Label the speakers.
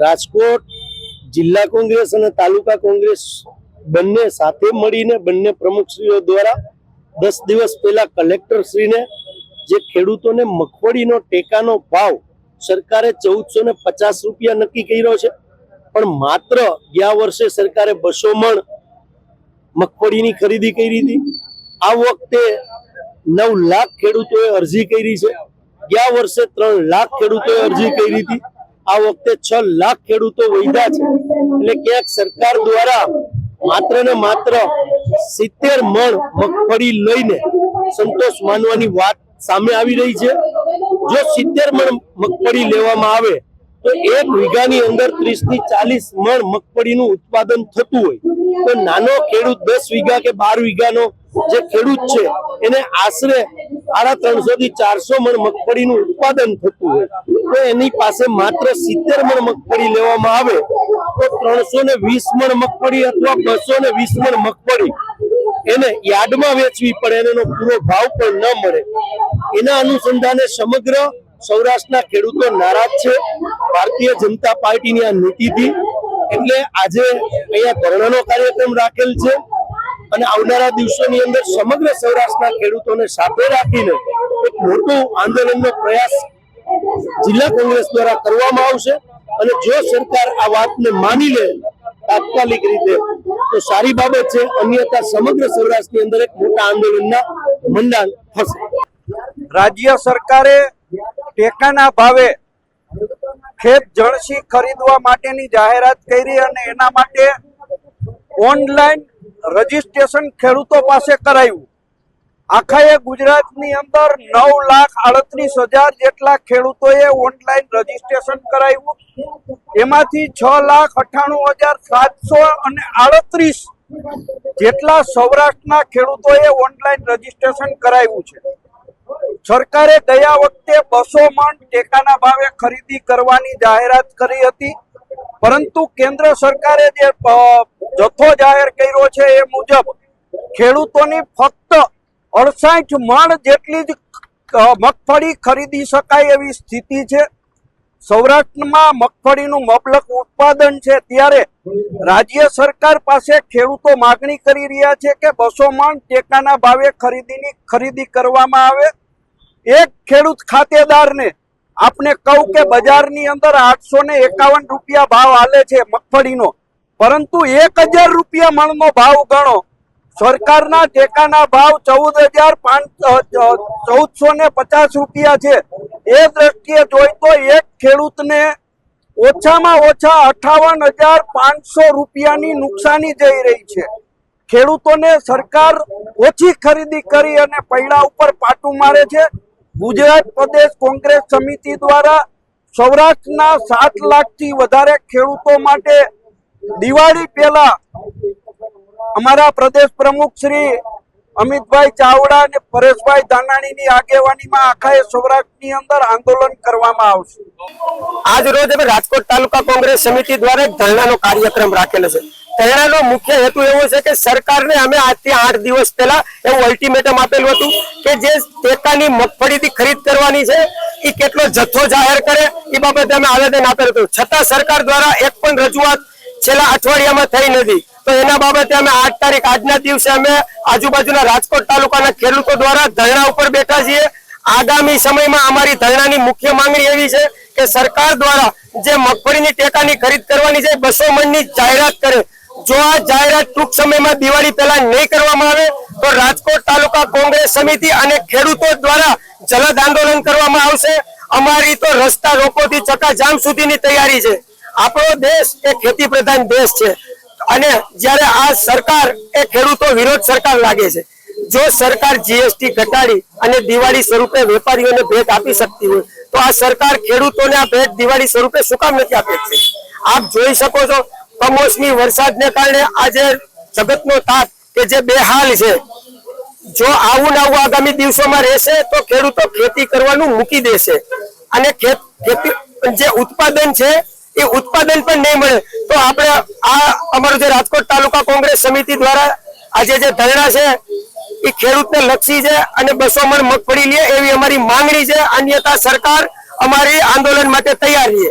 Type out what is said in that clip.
Speaker 1: રાજકોટ, જિલ્લા કોંગ્રેસ અને તાલુકા કોંગ્રેસ બંને સાથે મળીને બંને પ્રમુખશ્રીઓ દ્વારા દસ દિવસ પહેલા કલેક્ટર શ્રીને જે ખેડૂતોને મગફળીનો ટેકાનો ભાવ સરકારે ચૌદસો ને પચાસ રૂપિયા નક્કી કર્યો છે, પણ માત્ર ગયા વર્ષે સરકારે બસો મણ મગફળીની ખરીદી કરી હતી. આ વખતે નવ લાખ ખેડૂતોએ અરજી કરી છે. ગયા વર્ષે ત્રણ લાખ ખેડૂતોએ અરજી કરી હતી. આ વખતે છ લાખ ખેડૂતો વૈધા છે. એટલે ક્યાંક સરકાર દ્વારા માત્ર ને માત્ર સિત્તેર મણ મગફળી લઈને સંતોષ માનવાની વાત સામે આવી રહી છે. જો સિત્તેર મણ મગફળી લેવામાં આવે, તો એક વીઘાની અંદર ત્રીસથી ચાલીસ મણ મગફળીનું ઉત્પાદન થતું હોય. તો નાનો ખેડૂત દસ વીઘા કે બાર વીઘાનો જે ખેડૂત છે, એને આશરે સાડા ત્રણસો થી ચારસો મણ મગફળીનું ઉત્પાદન થતું હોય, તો એની પાસે માત્ર સિત્તેર મણ મગફળી લેવામાં આવે, તો ત્રણસો ને વીસ મણ મગફળી અથવા બસો ને વીસ મણ મગફળી એને યાર્ડમાં વેચવી પડે એનો પૂરો ભાવ પણ ન મળે. એના અનુસંધાને સમગ્ર સૌરાષ્ટ્રના ખેડૂતો નારાજ છે. ભારતીય જનતા પાર્ટીની આ નીતિથી, એટલે આજે અહીંયા ધરણાનો કાર્યક્રમ રાખેલ છે. અને આવનારા દિવસોની અંદર સમગ્ર સૌરાષ્ટ્રના ખેડૂતોને સાથે રાખીને એક મોટું આંદોલનનો પ્રયાસ જિલ્લા કોંગ્રેસ દ્વારા કરવામાં આવશે. અને જો સરકાર આ વાતને માની લે તાત્કાલિક રીતે, તો સારી બાબત છે. અન્યથા સમગ્ર સૌરાષ્ટ્રની અંદર એક મોટા આંદોલનના મંડાણ થશે.
Speaker 2: રાજ્ય સરકારે ટેકાના ભાવે ખેત જળસી ખરીદવા માટેની જાહેરાત કરી અને એના માટે ઓનલાઈન રજીસ્ટ્રેશન ખેડૂતો પાસે કરાયું. આખા એ ગુજરાતની અંદર નવ લાખ આડત્રીસ હજાર જેટલા ખેડૂતોએ ઓનલાઈન રજીસ્ટ્રેશન કરાવ્યું એમાંથી છ લાખ અઠ્ઠાણું હજાર સાતસો અને આડત્રીસ જેટલા સૌરાષ્ટ્રના ખેડૂતોએ ઓનલાઈન રજીસ્ટ્રેશન કરાવ્યું છે. સરકારે ગયા વખતે બસો મણ ટેકાના ભાવે ખરીદી કરવાની જાહેરાત કરી હતી. પરંતુ કેન્દ્ર સરકારે જે જથ્થો જાહેર કર્યો છે એ મુજબ ખેડૂતોની ફક્ત અડસાઠ મણ જેટલી જ મગફળી ખરીદી શકાય એવી સ્થિતિ છે. સૌરાષ્ટ્રમાં મગફળીનું મબલક ઉત્પાદન છે. ત્યારે રાજ્ય સરકાર પાસે ખેડૂતો માગણી કરી રહ્યા છે કે બસો મણ ટેકાના ભાવે ખરીદીની ખરીદી કરવામાં આવે. એક ખેડૂત ખાતેદારને આપણે કહું કે બજારની અંદર આઠસો ને એકાવન રૂપિયા ભાવ હાલે છે મગફળીનો. પરંતુ એક હજાર રૂપિયા મણનો ભાવ ગણો. સરકારના ટેકાના ભાવ ચૌદ હજાર ચૌદસો ને પચાસ રૂપિયા છે. એ દ્રષ્ટિએ જોઈ તો એક ખેડૂતને ઓછામાં ઓછા અઠાવન હજાર પાંચસો રૂપિયાની નુકસાની જઈ રહી છે. ખેડૂતોને સરકાર ઓછી ખરીદી કરી અને પૈડા ઉપર પાટું મારે છે. ગુજરાત પ્રદેશ કોંગ્રેસ સમિતિ દ્વારા સૌરાષ્ટ્રના સાત લાખથી વધારે ખેડૂતો માટે દિવાળી પહેલા અમારા પ્રદેશ પ્રમુખ શ્રી અમિતભાઈ ચાવડા અને પરેશભાઈ ધાનાણીની આગેવાનીમાં આખા સૌરાષ્ટ્રની અંદર આંદોલન કરવામાં આવશે.
Speaker 3: આજ રોજ અમે રાજકોટ તાલુકા કોંગ્રેસ સમિતિ દ્વારા ધરણાનો કાર્યક્રમ રાખેલો છે. ધરણાનો મુખ્ય હેતુ એવો છે કે સરકારને અમે આજથી આઠ દિવસ પહેલા એવું અલ્ટિમેટમ આપેલું હતું કે જે ટેકાની મગફળીથી ખરીદ કરવાની છે એ કેટલો જથ્થો જાહેર કરે એ બાબતે અમે આવેદન આપેલું હતું. છતાં સરકાર દ્વારા એક પણ રજૂઆત છેલ્લા અઠવાડિયામાં થઈ નથી. તો એના બાબતે અમે આઠ તારીખ આજના દિવસે અમે આજુબાજુના રાજકોટ તાલુકાના ખેડૂતો દ્વારા ધરણા ઉપર બેઠા છીએ. આગામી સમયમાં અમારી ધરણાની મુખ્ય માંગણી એવી છે કે સરકાર દ્વારા જે મગફળીની ટેકાની ખરીદ કરવાની છે બસો મણની જાહેરાત કરે. જો આ જાહેરાત ટૂંક સમયમાં દિવાળી પહેલા નહીં કરવામાં આવે, તો રાજકોટ તાલુકા કોંગ્રેસ સમિતિ અને ખેડૂતો દ્વારા જલદ આંદોલન કરવામાં આવશે. અમારી તો રસ્તા રોકોથી ચકાજામ સુધીની તૈયારી છે. આપણો દેશ એ ખેતી પ્રધાન દેશ છે. અને જ્યારે આ સરકાર એ ખેડૂતો વિરોધ સરકાર લાગે છે. જો સરકાર જીએસટી ઘટાડી અને દિવાળી સ્વરૂપે વેપારીઓને ભેટ આપી શકતી હોય, તો આ સરકાર ખેડૂતોને આ ભેટ દિવાળી સ્વરૂપે શું કામ નથી આપે છે? આપ જોઈ શકો છો, કમોસમી વરસાદને કારણે આજે જગતનો તાપ કે જે બેહાલ છે. જો આવું ને આવું આગામી દિવસોમાં રહેશે, તો ખેડૂતો ખેતી કરવાનું મૂકી દેશે. અને ખેતી, જે ઉત્પાદન છે એ ઉત્પાદન પણ નહીં મળે. તો આપણે આ અમારું જે રાજકોટ તાલુકા કોંગ્રેસ સમિતિ દ્વારા આજે જે ધરણા છે, એ ખેડૂતને લક્ષી છે અને બસો મણ મગફળી લે એવી અમારી માંગણી છે. અન્યથા સરકાર અમારી આંદોલન માટે તૈયાર છે.